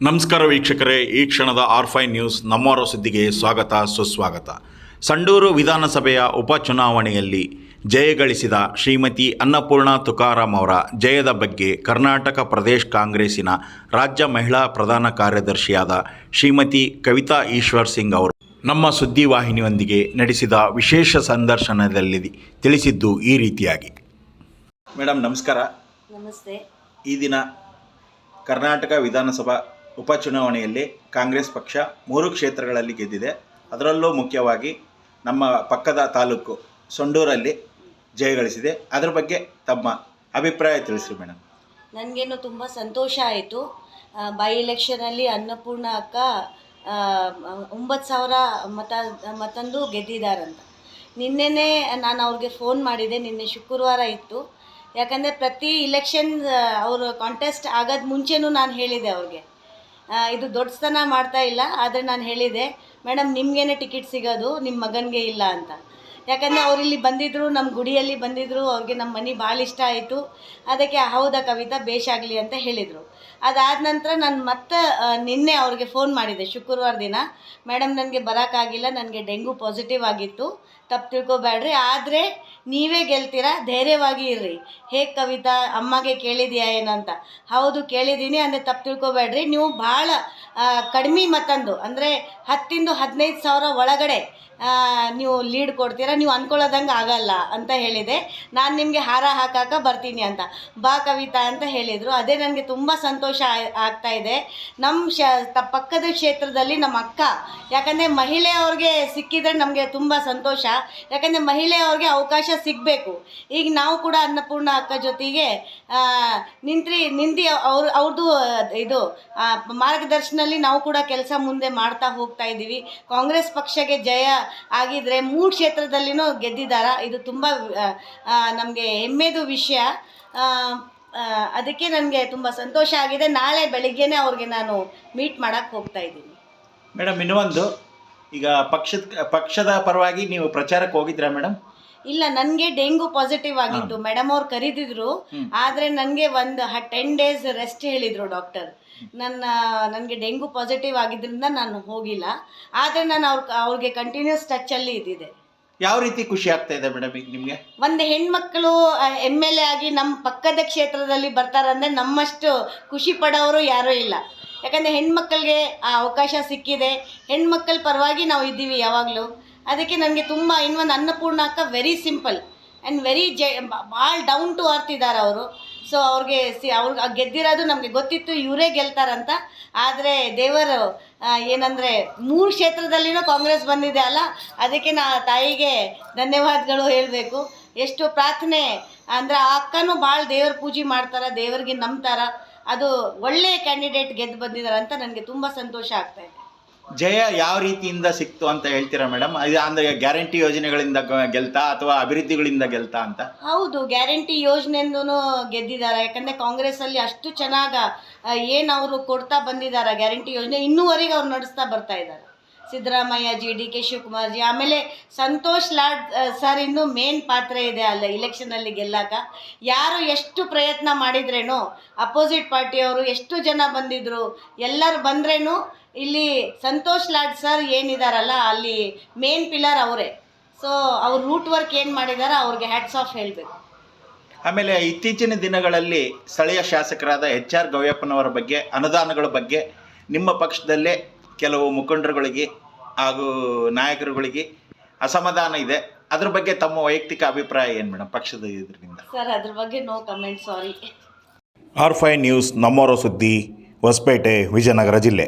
ನಮಸ್ಕಾರ ವೀಕ್ಷಕರೇ ಈ ಕ್ಷಣದ ಆರ್ ಫೈ ನ್ಯೂಸ್ ನಮ್ಮವರ ಸುದ್ದಿಗೆ ಸ್ವಾಗತ ಸುಸ್ವಾಗತ. ಸಂಡೂರು ವಿಧಾನಸಭೆಯ ಉಪಚುನಾವಣೆಯಲ್ಲಿ ಜಯಗಳಿಸಿದ ಶ್ರೀಮತಿ ಅನ್ನಪೂರ್ಣ ತುಕಾರಾಮ್ ಅವರ ಜಯದ ಬಗ್ಗೆ ಕರ್ನಾಟಕ ಪ್ರದೇಶ್ ಕಾಂಗ್ರೆಸ್ಸಿನ ರಾಜ್ಯ ಮಹಿಳಾ ಪ್ರಧಾನ ಕಾರ್ಯದರ್ಶಿಯಾದ ಶ್ರೀಮತಿ ಕವಿತಾ ಈಶ್ವರ್ ಸಿಂಗ್ ಅವರು ನಮ್ಮ ಸುದ್ದಿವಾಹಿನಿಯೊಂದಿಗೆ ನಡೆಸಿದ ವಿಶೇಷ ಸಂದರ್ಶನದಲ್ಲಿ ತಿಳಿಸಿದ್ದು ಈ ರೀತಿಯಾಗಿ. ಮೇಡಮ್ ನಮಸ್ಕಾರ. ನಮಸ್ತೆ. ಈ ದಿನ ಕರ್ನಾಟಕ ವಿಧಾನಸಭಾ ಉಪಚುನಾವಣೆಯಲ್ಲಿ ಕಾಂಗ್ರೆಸ್ ಪಕ್ಷ ಮೂರು ಕ್ಷೇತ್ರಗಳಲ್ಲಿ ಗೆದ್ದಿದೆ. ಅದರಲ್ಲೂ ಮುಖ್ಯವಾಗಿ ನಮ್ಮ ಪಕ್ಕದ ತಾಲೂಕು ಸೊಂಡೂರಲ್ಲಿ ಜಯಗಳಿಸಿದೆ ಅದರ ಬಗ್ಗೆ ತಮ್ಮ ಅಭಿಪ್ರಾಯ ತಿಳಿಸಿ ಮೇಡಮ್ ನನಗೇನು ತುಂಬ ಸಂತೋಷ ಆಯಿತು. ಬೈ ಎಲೆಕ್ಷನಲ್ಲಿ ಅನ್ನಪೂರ್ಣ ಅಕ್ಕ ಒಂಬತ್ತು ಸಾವಿರ ಮತ, ಮತಂದು ಗೆದ್ದಿದ್ದಾರಂತ. ನಿನ್ನೆನೇ ನಾನು ಅವ್ರಿಗೆ ಫೋನ್ ಮಾಡಿದೆ. ನಿನ್ನೆ ಶುಕ್ರವಾರ ಇತ್ತು. ಯಾಕಂದರೆ ಪ್ರತಿ ಇಲೆಕ್ಷನ್ ಅವರು ಕಾಂಟೆಸ್ಟ್ ಆಗೋದು ಮುಂಚೆನೂ ನಾನು ಹೇಳಿದೆ ಅವ್ರಿಗೆ. ಇದು ದೊಡ್ಡತನ ಮಾಡ್ತಾ ಇಲ್ಲ, ಆದರೆ ನಾನು ಹೇಳಿದೆ, ಮೇಡಮ್, ನಿಮಗೇನೆ ಟಿಕೆಟ್ ಸಿಗೋದು ನಿಮ್ಮ ಮಗನಿಗೆ ಇಲ್ಲ ಅಂತ. ಯಾಕಂದರೆ ಅವರಿಲ್ಲಿ ಬಂದಿದ್ದರು ನಮ್ಮ ಗುಡಿಯಲ್ಲಿ ಬಂದಿದ್ದರು ಅವ್ರಿಗೆ ನಮ್ಮ ಮನೆ ಭಾಳ ಇಷ್ಟ ಆಯಿತು. ಅದಕ್ಕೆ, ಹೌದಾ ಕವಿತಾ ಬೇಷಾಗಲಿ ಅಂತ ಹೇಳಿದರು. ಅದಾದ ನಂತರ ನಾನು ಮತ್ತೆ ನಿನ್ನೆ ಅವ್ರಿಗೆ ಫೋನ್ ಮಾಡಿದೆ, ಶುಕ್ರವಾರ ದಿನ. ಮೇಡಮ್, ನನಗೆ ಬರೋಕ್ಕಾಗಿಲ್ಲ ನನಗೆ ಡೆಂಗು ಪಾಸಿಟಿವ್ ಆಗಿತ್ತು. ತಪ್ಪು ತಿಳ್ಕೊಬೇಡ್ರಿ ಆದರೆ, ನೀವೇ ಗೆಲ್ತೀರಾ? ಧೈರ್ಯವಾಗಿ ಇರ್ರಿ. ಹೇಗೆ ಕವಿತಾ, ಅಮ್ಮಗೆ ಕೇಳಿದ್ಯಾ ಏನಂತ ಹೌದು, ಕೇಳಿದ್ದೀನಿ, ಅಂದರೆ ತಪ್ಪು ತಿಳ್ಕೊಬೇಡ್ರಿ ನೀವು ಭಾಳ ಕಡಿಮೆ ಮತ್ತಂದು. ಅಂದರೆ ಹತ್ತಿಂದು ಹದಿನೈದು ಸಾವಿರ ಒಳಗಡೆ ನೀವು ಲೀಡ್ ಕೊಡ್ತೀರಾ? ನೀವು ಅನ್ಕೊಳ್ಳೋದಂಗೆ ಆಗಲ್ಲ ಅಂತ ಹೇಳಿದೆ. ನಾನು ನಿಮಗೆ ಹಾರ ಹಾಕಾಕ ಬರ್ತೀನಿ ಅಂತ. ಬಾ ಕವಿತಾ ಅಂತ ಹೇಳಿದರು. ಅದೇ ನನಗೆ ತುಂಬ ಸಂತೋಷ ಆಗ್ತಾ ಇದೆ. ನಮ್ಮ ಶ, ತ, ಪಕ್ಕದ ಕ್ಷೇತ್ರದಲ್ಲಿ ನಮ್ಮ ಅಕ್ಕ, ಯಾಕಂದರೆ ಮಹಿಳೆಯವ್ರಿಗೆ ಸಿಕ್ಕಿದ್ರೆ ನಮಗೆ ತುಂಬ ಸಂತೋಷ. ಯಾಕಂದರೆ ಮಹಿಳೆಯವ್ರಿಗೆ ಅವಕಾಶ ಸಿಗಬೇಕು. ಈಗ ನಾವು ಕೂಡ ಅನ್ನಪೂರ್ಣ ಅಕ್ಕ ಜೊತೆಗೆ ನಿಂತ್ರಿ ನಿಂದಿ ಅವ್ರ ಅವ್ರದ್ದು ಇದು ಮಾರ್ಗದರ್ಶನದಲ್ಲಿ ನಾವು ಕೂಡ ಕೆಲಸ ಮುಂದೆ ಮಾಡ್ತಾ ಹೋಗ್ತಾ ಇದ್ದೀವಿ. ಕಾಂಗ್ರೆಸ್ ಪಕ್ಷಕ್ಕೆ ಜಯ ಆಗಿದ್ರೆ ಮೂರು ಕ್ಷೇತ್ರದಲ್ಲಿನೂ ಗೆದ್ದಿದ್ದಾರ. ಇದು ತುಂಬ ನಮಗೆ ಹೆಮ್ಮೆದು ವಿಷಯ. ಅದಕ್ಕೆ ನನಗೆ ತುಂಬ ಸಂತೋಷ ಆಗಿದೆ. ನಾಳೆ ಬೆಳಿಗ್ಗೆನೇ ಅವ್ರಿಗೆ ನಾನು ಮೀಟ್ ಮಾಡಕ್ಕೆ ಹೋಗ್ತಾ ಇದ್ದೀನಿ. ಮೇಡಮ್ ಇನ್ನೊಂದು ಈಗ ಪಕ್ಷದ ಪಕ್ಷದ ಪರವಾಗಿ ನೀವು ಪ್ರಚಾರಕ್ಕೆ ಹೋಗಿದ್ರಾ ಮೇಡಮ್ ಇಲ್ಲ ನನಗೆ ಡೆಂಗು ಪಾಸಿಟಿವ್ ಆಗಿತ್ತು. ಮೇಡಮ್ ಅವ್ರು ಕರೀತಿದ್ರು ಆದರೆ ನನಗೆ ಒಂದು ಟೆನ್ ಡೇಸ್ ರೆಸ್ಟ್ ಹೇಳಿದರು ಡಾಕ್ಟರ್ ನನ್ನ ನನಗೆ ಡೆಂಗು ಪಾಸಿಟಿವ್ ಆಗಿದ್ದರಿಂದ ನಾನು ಹೋಗಿಲ್ಲ. ಆದರೆ ನಾನು ಅವ್ರ ಅವ್ರಿಗೆ ಕಂಟಿನ್ಯೂಸ್ ಟಚ್ಚಲ್ಲಿ ಇದ್ದಿದ್ದೆ. ಯಾವ ರೀತಿ ಖುಷಿ ಆಗ್ತಾ ಇದೆ ಮೇಡಮ್ ಈಗ ನಿಮಗೆ? ಒಂದು ಹೆಣ್ಮಕ್ಳು ಎಂ ಎಲ್ ಎ ಆಗಿ ನಮ್ಮ ಪಕ್ಕದ ಕ್ಷೇತ್ರದಲ್ಲಿ ಬರ್ತಾರಂದ್ರೆ ನಮ್ಮಷ್ಟು ಖುಷಿ ಪಡೋರು ಯಾರೂ ಇಲ್ಲ. ಯಾಕಂದರೆ ಹೆಣ್ಮಕ್ಳಿಗೆ ಆ ಅವಕಾಶ ಸಿಕ್ಕಿದೆ. ಹೆಣ್ಮಕ್ಳ ಪರವಾಗಿ ನಾವು ಇದ್ದೀವಿ ಯಾವಾಗಲೂ. ಅದಕ್ಕೆ ನನಗೆ ತುಂಬ ಇನ್ನೊಂದು ಅನ್ನಪೂರ್ಣ ಅಕ್ಕ ವೆರಿ ಸಿಂಪಲ್ ಆ್ಯಂಡ್ ವೆರಿ ಜೆ ಭಾಳ ಡೌನ್ ಟು ಅರ್ತ್ ಇದ್ದಾರೆ ಅವರು. ಸೊ ಅವ್ರಿಗೆ ಸಿ, ಅವ್ರಿಗೆ ಗೆದ್ದಿರೋದು ನಮಗೆ ಗೊತ್ತಿತ್ತು, ಇವರೇ ಗೆಲ್ತಾರಂತ. ಆದರೆ ದೇವರು ಏನಂದರೆ ಮೂರು ಕ್ಷೇತ್ರದಲ್ಲಿನೂ ಕಾಂಗ್ರೆಸ್ ಬಂದಿದೆ ಅಲ್ಲ, ಅದಕ್ಕೆ ನಾ ತಾಯಿಗೆ ಧನ್ಯವಾದಗಳು ಹೇಳಬೇಕು. ಎಷ್ಟು ಪ್ರಾರ್ಥನೆ, ಅಂದರೆ ಆ ಅಕ್ಕನೂ ಭಾಳ ದೇವ್ರ ಪೂಜೆ ಮಾಡ್ತಾರೆ, ದೇವರಿಗೆ ನಂಬ್ತಾರ. ಅದು ಒಳ್ಳೆಯ ಕ್ಯಾಂಡಿಡೇಟ್ ಗೆದ್ದು ಬಂದಿದ್ದಾರೆ ಅಂತ ನನಗೆ ತುಂಬ ಸಂತೋಷ ಆಗ್ತಾ ಇದೆ. ಜಯ ಯಾವ ರೀತಿಯಿಂದ ಸಿಕ್ತು ಅಂತ ಹೇಳ್ತೀರಾ ಮೇಡಮ್? ಅಂದ್ರೆ ಗ್ಯಾರಂಟಿ ಯೋಜನೆಗಳಿಂದ ಗೆಲ್ತಾ ಅಥವಾ ಅಭಿವೃದ್ಧಿಗಳಿಂದ ಗೆಲ್ತಾ ಅಂತ? ಹೌದು, ಗ್ಯಾರಂಟಿ ಯೋಜನೆಯಿಂದನೂ ಗೆದ್ದಿದ್ದಾರೆ. ಯಾಕಂದರೆ ಕಾಂಗ್ರೆಸ್ಸಲ್ಲಿ ಅಷ್ಟು ಚೆನ್ನಾಗಿ ಏನು ಅವರು ಕೊಡ್ತಾ ಬಂದಿದ್ದಾರೆ ಗ್ಯಾರಂಟಿ ಯೋಜನೆ, ಇನ್ನೂವರೆಗೆ ಅವ್ರು ನಡೆಸ್ತಾ ಬರ್ತಾ ಇದ್ದಾರೆ. ಸಿದ್ದರಾಮಯ್ಯ ಜಿ, ಡಿ, ಕೆ, ಶಿವಕುಮಾರ್ ಜಿ, ಆಮೇಲೆ ಸಂತೋಷ್ ಲಾಡ್ ಸರ್ ಇನ್ನು ಮೇನ್ ಪಾತ್ರ ಇದೆ ಅಲ್ಲ ಇಲೆಕ್ಷನಲ್ಲಿ ಗೆಲ್ಲಾಕ. ಯಾರು ಎಷ್ಟು ಪ್ರಯತ್ನ ಮಾಡಿದ್ರೇನು ಅಪೋಸಿಟ್ ಪಾರ್ಟಿಯವರು ಎಷ್ಟು ಜನ ಬಂದಿದ್ರು, ಎಲ್ಲರೂ ಬಂದ್ರೇನು, ಇಲ್ಲಿ ಸಂತೋಷ್ ಲಾಡ್ ಸರ್ ಏನಿದಾರಲ್ಲ, ಅಲ್ಲಿ ಮೇನ್ ಪಿಲ್ಲರ್ ಅವರೇ. ಸೊ ಅವ್ರ ರೂಟ್ ವರ್ಕ್ ಏನು ಮಾಡಿದಾರೆ, ಅವ್ರಿಗೆ ಹ್ಯಾಟ್ಸ್ ಆಫ್ ಹೇಳಬೇಕು. ಆಮೇಲೆ ಇತ್ತೀಚಿನ ದಿನಗಳಲ್ಲಿ ಸ್ಥಳೀಯ ಶಾಸಕರಾದ ಎಚ್ ಆರ್ ಗವ್ಯಪ್ಪನವರ ಬಗ್ಗೆ, ಅನುದಾನಗಳ ಬಗ್ಗೆ, ನಿಮ್ಮ ಪಕ್ಷದಲ್ಲೇ ಕೆಲವು ಮುಖಂಡರುಗಳಿಗೆ ಹಾಗೂ ನಾಯಕರುಗಳಿಗೆ ಅಸಮಾಧಾನ ಇದೆ. ಅದ್ರ ಬಗ್ಗೆ ತಮ್ಮ ವೈಯಕ್ತಿಕ ಅಭಿಪ್ರಾಯ ಏನು ಮೇಡಮ್ ಪಕ್ಷದ ಇದರಿಂದ? ಸರ್ ಅದ್ರ ಬಗ್ಗೆ no comment sorry. R fi news ನಮ್ಮವರ ಸುದ್ದಿ ಹೊಸಪೇಟೆ ವಿಜಯನಗರ ಜಿಲ್ಲೆ.